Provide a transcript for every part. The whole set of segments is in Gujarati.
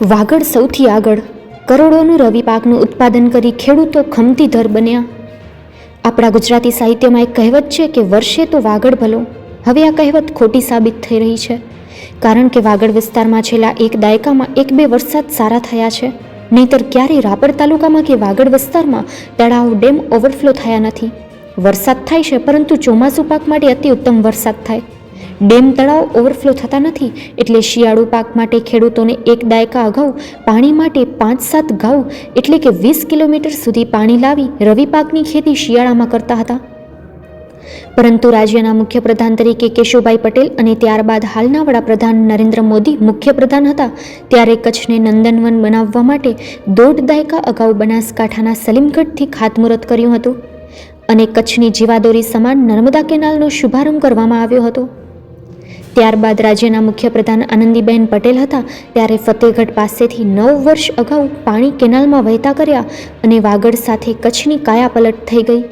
વાગડ સૌથી આગળ કરોડોનું રવિ પાકનું ઉત્પાદન કરી ખેડૂતો ખમતીધર બન્યા. આપણા ગુજરાતી સાહિત્યમાં એક કહેવત છે કે વર્ષે તો વાગડ ભલો. હવે આ કહેવત ખોટી સાબિત થઈ રહી છે. કારણ કે વાગડ વિસ્તારમાં છેલ્લા એક દાયકામાં એક બે વરસાદ સારા થયા છે. નહીતર ક્યારેય રાપર તાલુકામાં કે વાગડ વિસ્તારમાં તળાવ, ડેમ ઓવરફ્લો થયા નથી. વરસાદ થાય છે, પરંતુ ચોમાસું પાક માટે અતિ ઉત્તમ વરસાદ થાય. ડેમ તળાવ ઓવરફ્લો થતા નથી એટલે શિયાળુ પાક માટે ખેડૂતોને એક દાયકા અગાઉ પાણી માટે પાંચ સાત ગાઉ એટલે કે વીસ કિલોમીટર સુધી પાણી લાવી રવિ પાકની ખેતી શિયાળામાં કરતા હતા. પરંતુ રાજ્યના મુખ્યપ્રધાન તરીકે કેશુભાઈ પટેલ અને ત્યારબાદ હાલના વડાપ્રધાન નરેન્દ્ર મોદી મુખ્યપ્રધાન હતા ત્યારે કચ્છને નંદનવન બનાવવા માટે દોઢ દાયકા અગાઉ બનાસકાંઠાના સલીમગઢથી ખાતમુહૂર્ત કર્યું હતું અને કચ્છની જીવાદોરી સમાન નર્મદા કેનાલનો શુભારંભ કરવામાં આવ્યો હતો. ત્યારબાદ રાજ્યના મુખ્યપ્રધાન આનંદીબેન પટેલ હતા ત્યારે ફતેહગઢ પાસેથી નવ વર્ષ અગાઉ પાણી કેનાલમાં વહેતા કર્યા અને વાગડ સાથે કચ્છની કાયાપલટ થઈ ગઈ.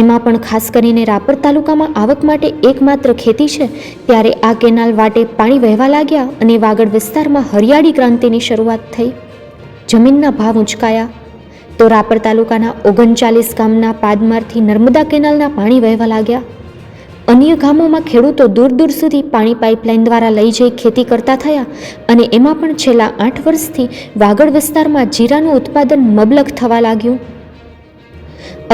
એમાં પણ ખાસ કરીને રાપર તાલુકામાં આવક માટે એકમાત્ર ખેતી છે. ત્યારે આ કેનાલ વાટે પાણી વહેવા લાગ્યા અને વાગડ વિસ્તારમાં હરિયાળી ક્રાંતિની શરૂઆત થઈ. જમીનના ભાવ ઉંચકાયા. તો રાપર તાલુકાના ઓગણચાલીસ ગામના પાદમારથી નર્મદા કેનાલના પાણી વહેવા લાગ્યા. અન્ય ગામોમાં ખેડૂતો દૂર દૂર સુધી પાણી પાઇપલાઇન દ્વારા લઈ જઈ ખેતી કરતા થયા અને એમાં પણ છેલ્લા આઠ વર્ષથી વાગડ વિસ્તારમાં જીરાનું ઉત્પાદન મબલક થવા લાગ્યું.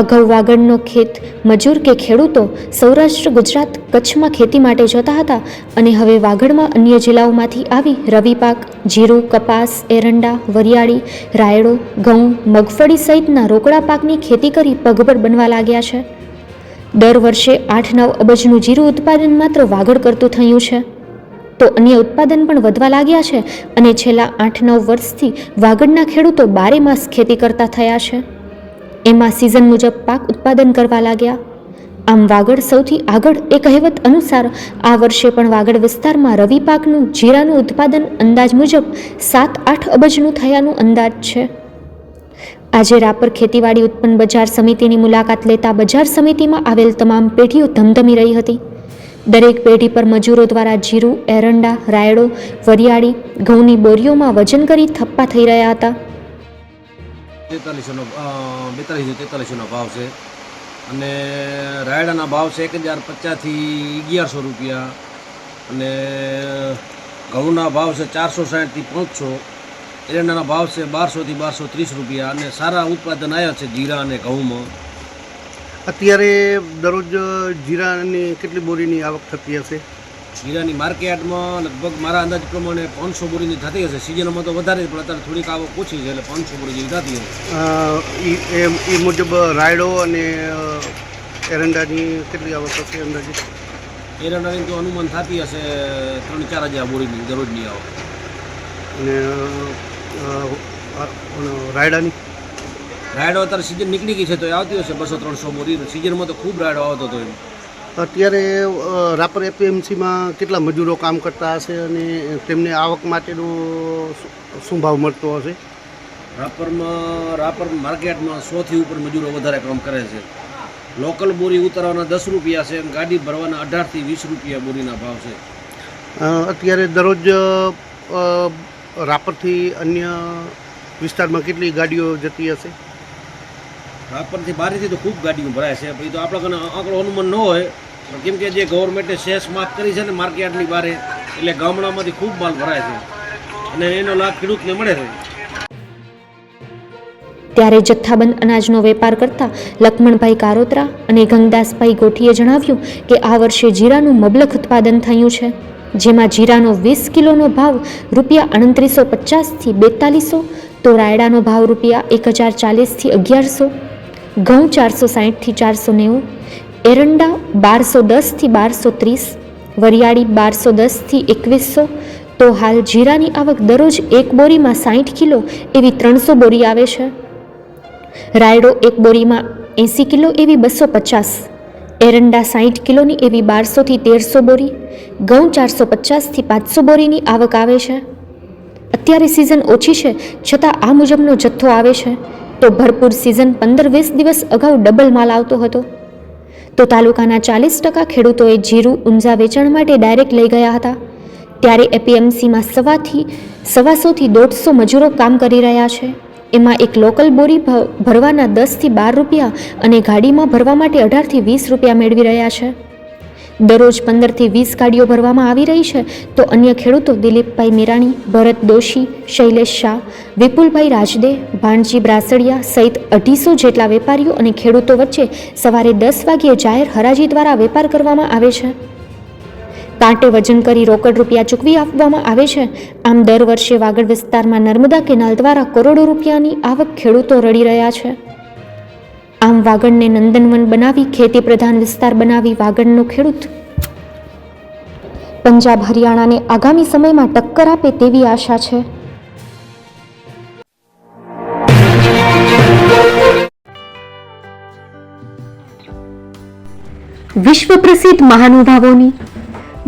અગાઉ વાગડનો ખેત, મજૂર કે ખેડૂતો સૌરાષ્ટ્ર, ગુજરાત કચ્છમાં ખેતી માટે જતા હતા અને હવે વાગડમાં અન્ય જિલ્લાઓમાંથી આવી રવિ પાક, જીરું, કપાસ, એરંડા, વરિયાળી, રાયડો, ઘઉં, મગફળી સહિતના રોકડા પાકની ખેતી કરી પગભર બનવા લાગ્યા છે. દર વર્ષે આઠ નવ અબજનું જીરું ઉત્પાદન માત્ર વાગડ કરતું થયું છે. તો અન્ય ઉત્પાદન પણ વધવા લાગ્યા છે અને છેલ્લા આઠ નવ વર્ષથી વાગડના ખેડૂતો બારે માસ ખેતી કરતા થયા છે. એમાં સિઝન મુજબ પાક ઉત્પાદન કરવા લાગ્યા. આમ વાગડ સૌથી આગળ એ કહેવત અનુસાર આ વર્ષે પણ વાગડ વિસ્તારમાં રવિ પાકનું જીરાનું ઉત્પાદન અંદાજ મુજબ સાત આઠ અબજનું થયાનું અંદાજ છે. આજે રાપર ખેતીવાડી ઉત્પન્ન બજાર સમિતિની મુલાકાત લેતા બજાર સમિતિમાં આવેલ તમામ પેઢીઓ ધમધમી રહી હતી. દરેક પેઢી પર મજૂરો દ્વારા જીરું, એરંડા, રાયડો, વરિયાળી, ઘઉંની બોરીઓમાં વજન કરી થપ્પા થઈ રહ્યા હતા. તેતાલીસોનો બેતાલીસો તેતાલીસોનો ભાવ છે. અને રાયડાના ભાવ છે એક હજાર પચાસથી અગિયારસો રૂપિયા. અને ઘઉંના ભાવ છે ચારસો સાઠથી પાંચસો. એરંડાના ભાવ છે બારસોથી બારસો ત્રીસ રૂપિયા અને સારા ઉત્પાદન આવ્યા છે જીરા અને ઘઉંમાં. અત્યારે દરરોજ જીરાની કેટલી બોરીની આવક થતી હશે? જીરાની માર્કેટમાં લગભગ મારા અંદાજ પ્રમાણે પાંચસો બોરીની થતી હશે. સિઝનમાં તો વધારે પણ અત્યારે થોડીક આવક ઓછી છે એટલે પાંચસો બોરી જેવી થતી હશે. એ એ મુજબ રાયડો અને એરંડાની કેટલી આવક હશે અંદાજે? એરંડાની તો અનુમાન થતી હશે ત્રણ ચાર હજાર બોરીની દરરોજની આવક. અને રાયડાની? રાયડો અત્યારે સિઝન નીકળી ગઈ છે તો એ આવતી હશે બસો ત્રણસો બોરી સિઝનમાં તો ખૂબ રાયડો આવતો હતો એમ. અત્યારે રાપર એપીએમસીમાં કેટલા મજૂરો કામ કરતા હશે અને તેમને આવક માટેનો શું- ભાવ મળતો હશે? રાપરમાં રાપર માર્કેટમાં સોથી ઉપર મજૂરો વધારે કામ કરે છે. લોકલ બોરી ઉતારવાના દસ રૂપિયા છે અને ગાડી ભરવાના અઢારથી વીસ રૂપિયા બોરીના ભાવ છે. અત્યારે દરરોજ રાપરથી અન્ય વિસ્તારમાં કેટલી ગાડીઓ જતી હશે? રાપરથી બારીથી તો ખૂબ ગાડીઓ ભરાય છે એ તો આપણા આંકડો અનુમાન ન હોય. પણ કેમ કે જે ગવર્મેન્ટે શેષ માફ કરી છે ને માર્કેટની બારે એટલે ગામડામાંથી ખૂબ માલ ભરાય છે. અને એનો લાભ ખેડૂતને મળે છે. ત્યારે જથ્થાબંધ અનાજનો વેપાર કરતા લક્ષ્મણભાઈ કારોત્રા અને ગંગદાસભાઈ ગોઠીએ જણાવ્યું કે આ વર્ષે જીરાનું મબલખ ઉત્પાદન થયું છે. જેમાં જીરાનો વીસ કિલોનો ભાવ રૂપિયા અડત્રીસો પચાસથી બેતાલીસો તો રાયડાનો ભાવ રૂપિયા એક હજાર ચાલીસથી અગિયારસો, ઘઉં ચારસો સાહીઠથી ચારસો નેવું, એરંડા બારસો દસથી બારસો ત્રીસ, વરિયાળી બારસો દસથી એકવીસો, તો હાલ જીરાની આવક દરરોજ એક બોરીમાં સાહીઠ કિલો એવી ત્રણસો બોરી આવે છે. રાયડો એક બોરીમાં એંસી કિલો એવી બસો પચાસ. એરંડા સાહીઠ કિલોની એવી બારસોથી તેરસો બોરી, ઘઉં ચારસો પચાસથી પાંચસો બોરીની આવક આવે છે. અત્યારે સિઝન ઓછી છે, છતાં આ મુજબનો જથ્થો આવે છે. તો ભરપૂર સિઝન પંદર વીસ દિવસ અગાઉ ડબલ માલ આવતો હતો. તો તાલુકાના ચાલીસ ટકા ખેડૂતોએ જીરું, ઊંઝા વેચાણ માટે ડાયરેક્ટ લઈ ગયા હતા. ત્યારે એપીએમસીમાં સવાથી, સવાસોથી દોઢસો મજૂરો કામ કરી રહ્યા છે. એમાં એક લોકલ બોરી ભરવાના દસથી બાર રૂપિયા અને ગાડીમાં ભરવા માટે અઢારથી વીસ રૂપિયા મેળવી રહ્યા છે. દરરોજ પંદરથી વીસ ગાડીઓ ભરવામાં આવી રહી છે, તો અન્ય ખેડૂતો દિલીપભાઈ મેરાણી, ભરત દોશી, શૈલેષ શાહ, વિપુલભાઈ રાજદે, ભાણજી બ્રાસડિયા સહિત અઢીસો જેટલા વેપારીઓ અને ખેડૂતો વચ્ચે સવારે દસ વાગ્યે જાહેર હરાજી દ્વારા વેપાર કરવામાં આવે છે. કાંટે વજન કરી રોકડ રૂપિયા ચૂકવી આપવામાં આવે છે. આમ દર વર્ષે વાગડ વિસ્તારમાં નર્મદા કેનાલ દ્વારા કરોડો રૂપિયાની આવક ખેડૂતો રડી રહ્યા છે. આમ વાગડને નંદનવન બનાવી ખેતી પ્રધાન વિસ્તાર બનાવી વાગડનો ખેડૂત. પંજાબ હરિયાણાને આગામી સમયમાં ટક્કર આપે તેવી આશા છે. વિશ્વ પ્રસિદ્ધ મહાનુભાવોની